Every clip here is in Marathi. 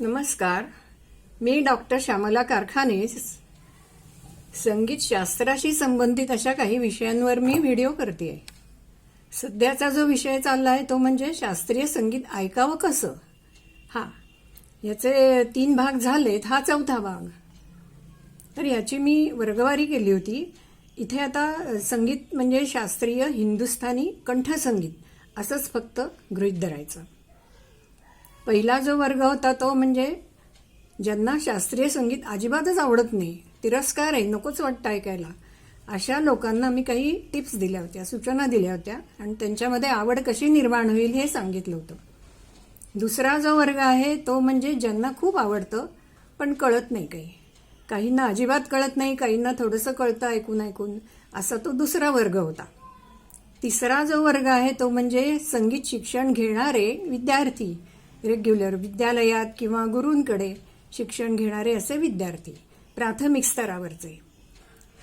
नमस्कार. मी डॉक्टर श्यामला कारखाने संगीतशास्त्राशी संबंधित अशा काही विषयांवर मी व्हिडिओ करते सध्याचा जो विषय चालला आहे तो म्हणजे शास्त्रीय संगीत ऐकावं कसं? हा याचे तीन भाग झालेत हा चौथा भाग. तर याची मी वर्गवारी केली होती. इथे आता संगीत म्हणजे शास्त्रीय हिंदुस्थानी कंठसंगीत असंच फक्त गृहीत धरायचं. पहिला जो वर्ग होता तो म्हणजे ज्यांना शास्त्रीय संगीत अजिबातच आवडत नाही तिरस्कार आहे नकोच वाटतं ऐकायला. अशा लोकांना मी काही टिप्स दिल्या होत्या सूचना दिल्या होत्या आणि त्यांच्यामध्ये आवड कशी निर्माण होईल हे सांगितलं होतं. दुसरा जो वर्ग आहे तो म्हणजे ज्यांना खूप आवडतं पण कळत नाही काही. काहींना अजिबात कळत नाही काहींना थोडंसं कळतं ऐकून ऐकून. असा तो दुसरा वर्ग होता. तिसरा जो वर्ग आहे तो म्हणजे संगीत शिक्षण घेणारे विद्यार्थी. रेग्युलर विद्यालयात किंवा गुरूंकडे शिक्षण घेणारे असे विद्यार्थी प्राथमिक स्तरावरचे.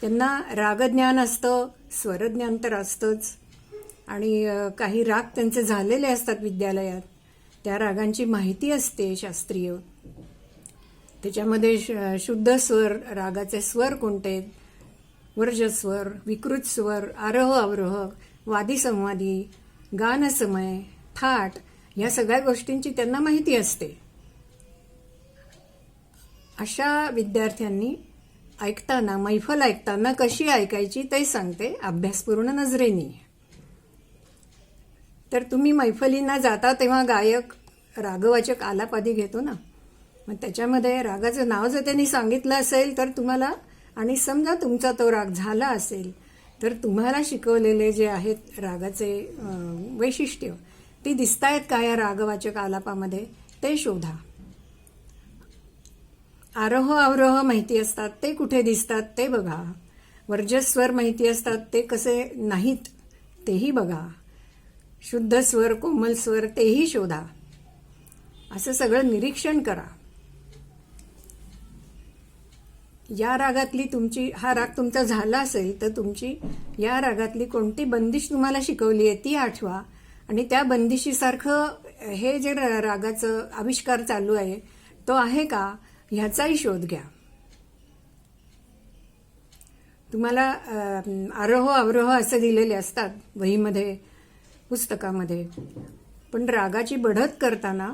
त्यांना रागज्ञान असतं स्वरज्ञान तर असतंच. आणि काही राग त्यांचे झालेले असतात विद्यालयात. त्या रागांची माहिती असते शास्त्रीय. त्याच्यामध्ये श- शुद्ध स्वर रागाचे स्वर कोणते? वर्जस्वर विकृत स्वर आरोह अवरोह वादी संवादी गानसमय थाट या सगळ्या गोष्टींची त्यांना माहिती असते. अशा विद्यार्थ्यांनी ऐकताना मैफल ऐकताना कशी ऐकायची ते सांगते अभ्यासपूर्ण नजरेनी. तर तुम्ही मैफलींना जाता तेव्हा गायक रागवाचक आलापादी घेतो ना? मग त्याच्यामध्ये रागाचं नाव जर त्यांनी सांगितलं असेल तर तुम्हाला आणि समजा तुमचा तो राग झाला असेल तर तुम्हाला शिकवलेले जे आहेत रागाचे वैशिष्ट्य ती दिसतायत का या रागवाचक आलापामध्ये ते शोधा. आरोह अवरोह माहिती असतात ते कुठे दिसतात ते बघा. वर्जस्वर माहिती असतात ते कसे नाहीत तेही बघा. शुद्ध स्वर कोमल स्वर तेही शोधा. असं सगळं निरीक्षण करा. या रागातली तुमची हा राग तुमचा झाला असेल तर तुमची या रागातली कोणती बंदिश तुम्हाला शिकवली आहे ती आठवा. आणि त्या बंदिशीसारखं हे जे रागाचं आविष्कार चालू आहे तो आहे का? ह्याचाही शोध घ्या. तुम्हाला आरोह अवरोह असे दिलेले असतात वहीमध्ये पुस्तकामध्ये. पण रागाची बढत करताना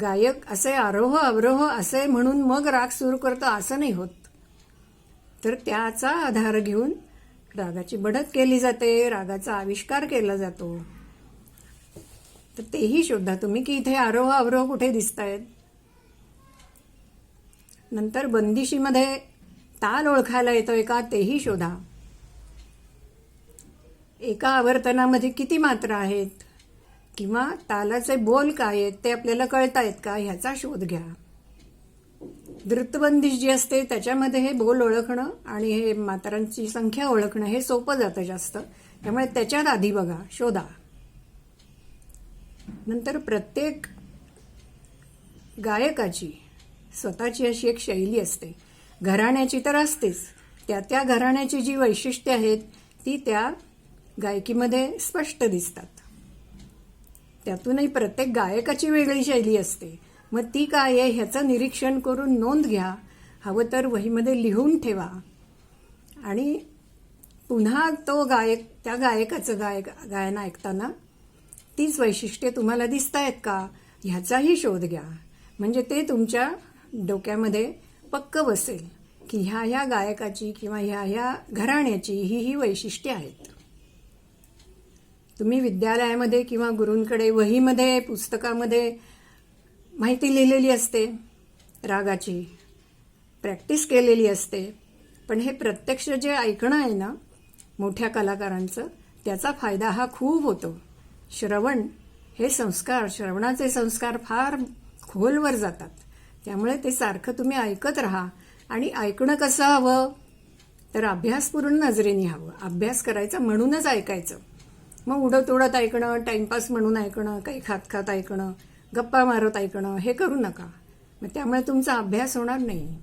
गायक असे आरोह अवरोह असे म्हणून मग राग सुरू करतो असं नाही होत. तर त्याचा आधार घेऊन रागाची बढत केली जाते रागाचा आविष्कार केला जातो. तर तेही शोधा तुम्ही की इथे आरोह अवरोह कुठे दिसत आहेत नंतर बंदिशीमध्ये ताल ओळखायला येतोय का तेही शोधा. एका आवर्तनामध्ये किती मात्रा आहेत? किंवा तालाचे बोल काय आहेत? ते आपल्याला कळतायत का? ह्याचा शोध घ्या. द्रुतबंदिश जी असते त्याच्यामध्ये हे बोल ओळखणं आणि हे मात्रांची संख्या ओळखणं हे सोपं जातं जास्त. त्यामुळे त्याच्यात आधी बघा शोधा. नंतर प्रत्येक गायकाची स्वतःची अशी एक शैली असते. घराण्याची तर असतेच. त्या त्या घराण्याची जी वैशिष्ट्ये आहेत ती त्या गायकीमध्ये स्पष्ट दिसतात. त्यातूनही प्रत्येक गायकाची वेगळी शैली असते. मग ती काय आहे ह्याचं निरीक्षण करून नोंद घ्या. हवं तर वहीमध्ये लिहून ठेवा. आणि पुन्हा तो गायक त्या गायकाचं गायक गायन ऐकताना तीच वैशिष्ट्ये तुम्हाला दिसत आहेत का? ह्याचाही शोध घ्या. म्हणजे ते तुमच्या डोक्यामध्ये पक्क बसेल की ह्या ह्या गायकाची किंवा ह्या ह्या घराण्याची ही ही वैशिष्ट्ये आहेत. तुम्ही विद्यालयामध्ये किंवा गुरूंकडे वहीमध्ये पुस्तकामध्ये माहिती लिहिलेली असते रागाची. प्रॅक्टिस केलेली असते. पण हे प्रत्यक्ष जे ऐकणं आहे ना मोठ्या कलाकारांचं त्याचा फायदा हा खूप होतो. श्रवण हे संस्कार श्रवणाचे संस्कार फार खोलवर जातात. त्यामुळे ते सारखं तुम्ही ऐकत राहा आणि ऐकणं कसं हवं? तर अभ्यासपूर्ण नजरेने हवं. अभ्यास करायचा म्हणूनच ऐकायचं. मग उडत उडत ऐकणं टाइमपास म्हणून ऐकणं काही खात खात ऐकणं गप्पा मारत ऐकणं हे करू नका. मग त्यामुळे तुमचा अभ्यास होणार नाही.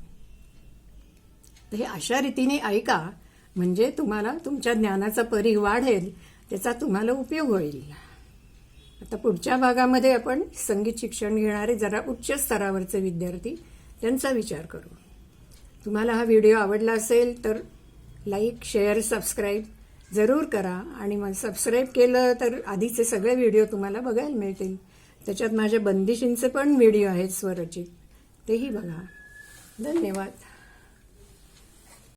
तर हे अशा रीतीने ऐका म्हणजे तुम्हाला तुमच्या ज्ञानाचा परी वाढेल त्याचा तुम्हाला उपयोग होईल. आता पुढच्या भागामध्ये आपण संगीत शिक्षण घेणारे जरा उच्च स्तरावरचे विद्यार्थी त्यांचा विचार करू. तुम्हाला हा व्हिडिओ आवडला असेल तर लाईक शेअर सबस्क्राईब जरूर करा आणि मग सबस्क्राईब केलं तर आधीचे सगळे व्हिडिओ तुम्हाला बघायला मिळतील. त्याच्यात माझ्या बंदिशींचे पण व्हिडिओ आहेत स्वरचित. तेही बघा. धन्यवाद.